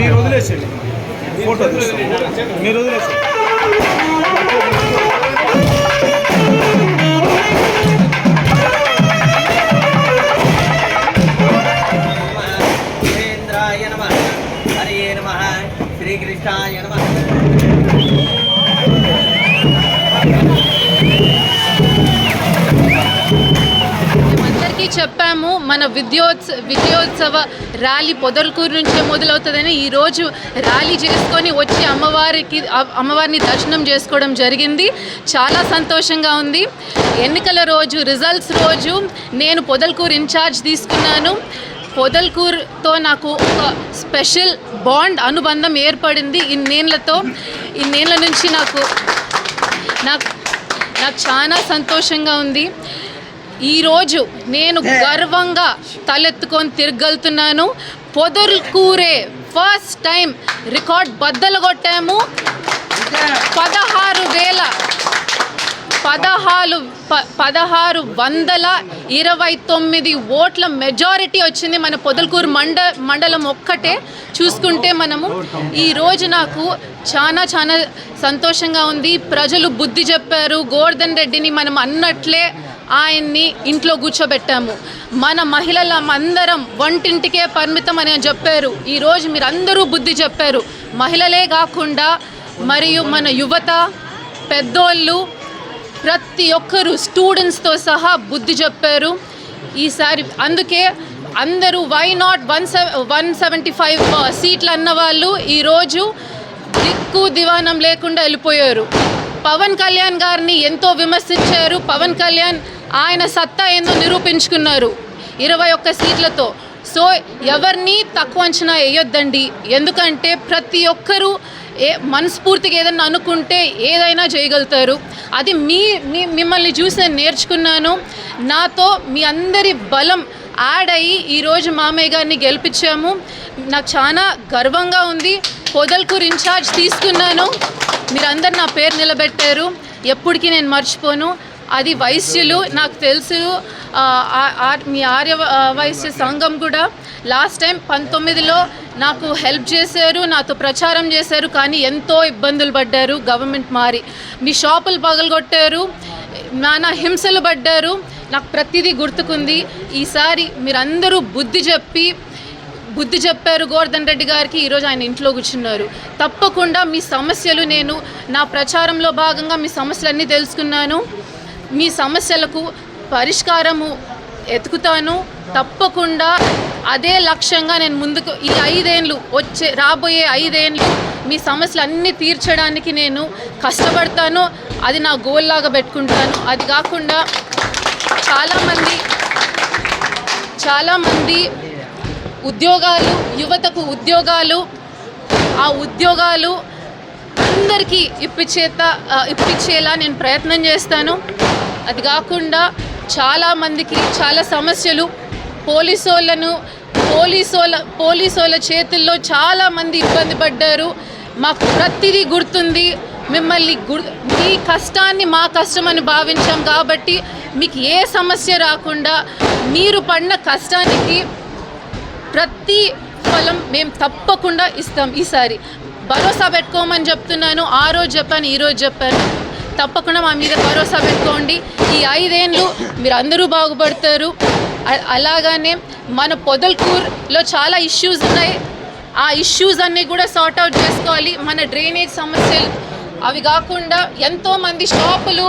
మీరు వదిలేసేయండి. ఫోటో తీస్తాం మీరు వదిలేసేయండి. సురేంద్రాయ నమ. శ్రీకృష్ణాయ నమ. చెప్పాము మన విద్యోత్స విద్యోత్సవ ర్యాలీ పొదలకూరు నుంచే మొదలవుతుందని ఈరోజు ర్యాలీ చేసుకొని వచ్చి అమ్మవారికి అమ్మవారిని దర్శనం చేసుకోవడం జరిగింది. చాలా సంతోషంగా ఉంది. ఎన్నికల రోజు రిజల్ట్స్ రోజు నేను పొదలకూరు ఇన్ఛార్జ్ తీసుకున్నాను. పొదల్కూరుతో నాకు ఒక స్పెషల్ బాండ్ అనుబంధం ఏర్పడింది. ఇన్నేళ్ళతో ఇన్నేళ్ళ నుంచి నాకు నాకు నాకు చాలా సంతోషంగా ఉంది. ఈరోజు నేను గర్వంగా తలెత్తుకొని తిరగలుగుతున్నాను పొదల్కూరే ఫస్ట్ టైం రికార్డ్ బద్దలు కొట్టాము. పదహారు వేల పదహారు ప- పదహారు వందల ఇరవై తొమ్మిది ఓట్ల మెజారిటీ వచ్చింది మన పొదలకూరు మండ మండలం ఒక్కటే. చూసుకుంటే మనము ఈ రోజు నాకు చాలా చాలా సంతోషంగా ఉంది. ప్రజలు బుద్ధి చెప్పారు. గోవర్ధన్ రెడ్డిని మనం అన్నట్లే ఆయన్ని ఇంట్లో కూర్చోబెట్టాము. మన మహిళల అందరం వంటింటికే పరిమితం అని చెప్పారు. ఈరోజు మీరు అందరూ బుద్ధి చెప్పారు. మహిళలే కాకుండా మరియు మన యువత పెద్దోళ్ళు ప్రతి ఒక్కరు స్టూడెంట్స్తో సహా బుద్ధి చెప్పారు. ఈసారి అందుకే అందరూ why not one one seventy five సీట్లు అన్న వాళ్ళు ఈరోజు దిక్కు దివానం లేకుండా వెళ్ళిపోయారు. పవన్ కళ్యాణ్ గారిని ఎంతో విమర్శించారు. పవన్ కళ్యాణ్ ఆయన సత్తా ఏందో నిరూపించుకున్నారు. ఇరవై ఒక్క సీట్లతో. సో ఎవరిని తక్కువ అంచనా వేయొద్దండి. ఎందుకంటే ప్రతి ఒక్కరూ ఏ మనస్ఫూర్తిగా ఏదైనా అనుకుంటే ఏదైనా చేయగలుగుతారు. అది మీ మీ మిమ్మల్ని చూసి నేను నేర్చుకున్నాను. నాతో మీ అందరి బలం యాడ్ అయ్యి ఈరోజు మామయ్య గారిని గెలిపించాము. నాకు చాలా గర్వంగా ఉంది. పొదల్కూరు ఇన్ఛార్జ్ తీసుకున్నాను. మీరందరు నా పేరు నిలబెట్టారు. ఎప్పటికీ నేను మర్చిపోను. అది వైశ్యులు నాకు తెలుసు మీ ఆర్య వైశ్య సంఘం కూడా లాస్ట్ టైం పంతొమ్మిదిలో నాకు హెల్ప్ చేశారు నాతో ప్రచారం చేశారు కానీ ఎంతో ఇబ్బందులు పడ్డారు గవర్నమెంట్ మారి. మీ షాపులు పగలగొట్టారు నానా హింసలు పడ్డారు నాకు ప్రతిదీ గుర్తుకుంది. ఈసారి మీరందరూ బుద్ధి చెప్పి బుద్ధి చెప్పారు గోవర్ధన్ రెడ్డి గారికి ఈరోజు ఆయన ఇంట్లో కూర్చున్నారు. తప్పకుండా మీ సమస్యలు నేను నా ప్రచారంలో భాగంగా మీ సమస్యలన్నీ తెలుసుకున్నాను. మీ సమస్యలకు పరిష్కారము ఎతుకుతాను తప్పకుండా అదే లక్ష్యంగా నేను ముందుకు ఈ ఐదేళ్ళు వచ్చే రాబోయే ఐదేళ్ళు మీ సమస్యలు అన్నీ తీర్చడానికి నేను కష్టపడతాను. అది నా గోల్ లాగా పెట్టుకుంటాను. అది కాకుండా చాలామంది చాలామంది ఉద్యోగాలు యువతకు ఉద్యోగాలు ఆ ఉద్యోగాలు అందరికీ ఇప్పించేత ఇప్పించేలా నేను ప్రయత్నం చేస్తాను. అది కాకుండా చాలామందికి చాలా సమస్యలు. పోలీసు వాళ్ళను పోలీసోళ్ళ పోలీసోళ్ళ చేతుల్లో చాలామంది ఇబ్బంది పడ్డారు. మాకు ప్రతిదీ గుర్తుంది. మిమ్మల్ని గుర్ మీ కష్టాన్ని మా కష్టం అని భావించాం కాబట్టి మీకు ఏ సమస్య రాకుండా మీరు పడిన కష్టానికి ప్రతి ఫలం మేము తప్పకుండా ఇస్తాం ఈసారి. భరోసా పెట్టుకోమని చెప్తున్నాను. ఆ రోజు చెప్పాను ఈరోజు చెప్పాను. తప్పకుండా మా మీద భరోసా పెట్టుకోండి. ఈ ఐదేళ్ళు మీరు అందరూ బాగుపడతారు అలాగనే మన పొదల్కూర్లో చాలా ఇష్యూస్ ఉన్నాయి. ఆ ఇష్యూస్ అన్నీ కూడా సార్ట్ అవుట్ చేసుకోవాలి. మన డ్రైనేజ్ సమస్యలు అవి కాకుండా ఎంతోమంది షాపులు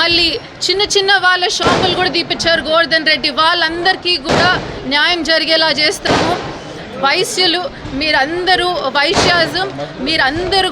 మళ్ళీ చిన్న చిన్న వాళ్ళ షాపులు కూడా తీపిచ్చారు గోవర్ధన్ రెడ్డి. వాళ్ళందరికీ కూడా న్యాయం జరిగేలా చేస్తాము. వైశ్యులు మీరందరూ వైశ్యాజం మీరందరూ